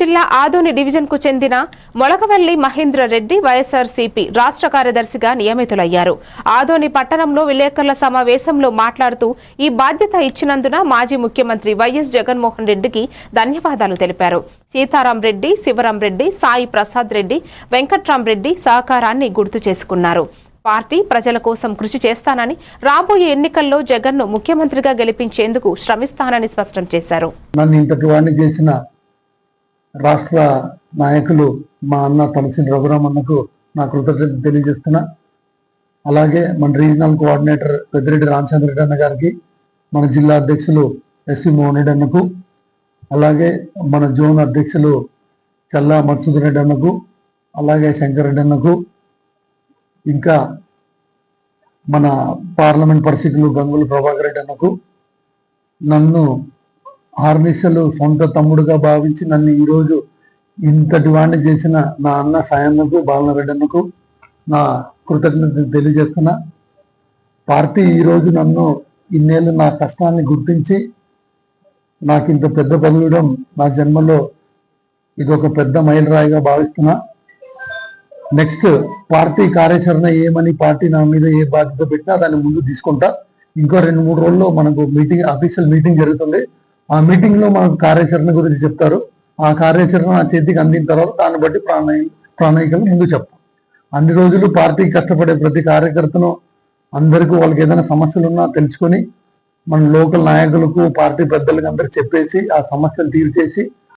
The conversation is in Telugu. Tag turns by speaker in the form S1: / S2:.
S1: జిల్లా ఆదోని డివిజన్కు చెందిన మొలకవల్లి మహేంద్ర రెడ్డి వైఎస్ఆర్సీపీ రాష్ట్ర కార్యదర్శిగా నియమితులయ్యారు. ఆదోని పట్టణంలో విలేకరుల సమావేశంలో మాట్లాడుతూ ఈ బాధ్యత ఇచ్చినందున మాజీ ముఖ్యమంత్రి వైఎస్ జగన్మోహన్ రెడ్డికి ధన్యవాదాలు తెలిపారు. సీతారాం రెడ్డి శివరాం రెడ్డి సాయి ప్రసాద్ రెడ్డి వెంకట్రాం రెడ్డి సహకారాన్ని గుర్తు చేసుకున్నారు. పార్టీ ప్రజల కోసం కృషి చేస్తానని రాబోయే ఎన్నికల్లో జగన్ను ముఖ్యమంత్రిగా గెలిపించేందుకు శ్రమిస్తానని స్పష్టం చేశారు.
S2: నన్ను ఇంతటి వాడిని చేసిన రాష్ట్ర నాయకులు మా అన్న తలసిన రఘురామన్నకు నా కృతజ్ఞత తెలియజేస్తున్నా. అలాగే మన రీజనల్ కోఆర్డినేటర్ పెద్దిరెడ్డి రామచంద్ర రెడ్డి అన్న గారికి మన జిల్లా అధ్యక్షులు ఎస్వి మోహన్ రెడ్డి అన్నకు అలాగే మన జోన్ అధ్యక్షులు చల్లా మధుసూదన్ రెడ్డి అన్నకు అలాగే శంకర్ రెడ్డి అన్నకు ఇంకా మన పార్లమెంట్ పరిస్థితులు గంగులు ప్రభాకర్ రెడ్డి అన్నకు నన్ను ఆర్నిశలు సొంత తమ్ముడుగా భావించి నన్ను ఈరోజు ఇంతటి వాడిని చేసిన నా అన్న సాయన్నకు బాలనరెడ్డన్నకు నా కృతజ్ఞత తెలియజేస్తున్నా. పార్టీ ఈరోజు నన్ను ఇన్నేళ్ళు నా కష్టాన్ని గుర్తించి నాకు ఇంత పెద్ద పదవియడం నా జన్మలో ఇది ఒక పెద్ద మైలురాయిగా భావిస్తున్నా. నెక్స్ట్ పార్టీ కార్యాచరణ ఏమని పార్టీ నా మీద ఏ బాధ్యత పెట్టినా దాన్ని ముందు తీసుకుంటా. ఇంకో రెండు మూడు రోజుల్లో మనకు మీటింగ్ అఫీషియల్ మీటింగ్ జరుగుతుంది. ఆ మీటింగ్లో మనకు కార్యాచరణ గురించి చెప్తారు. ఆ కార్యాచరణ నా చేతికి అందిన తర్వాత దాన్ని బట్టి ప్రాణ ప్రణాళికలు ముందు చెప్తాం. అన్ని రోజులు పార్టీ కష్టపడే ప్రతి కార్యకర్తను అందరికీ వాళ్ళకి ఏదైనా సమస్యలు ఉన్నా తెలుసుకొని మన లోకల్ నాయకులకు పార్టీ పెద్దలకు అందరికి చెప్పేసి ఆ సమస్యలు తీర్చేసి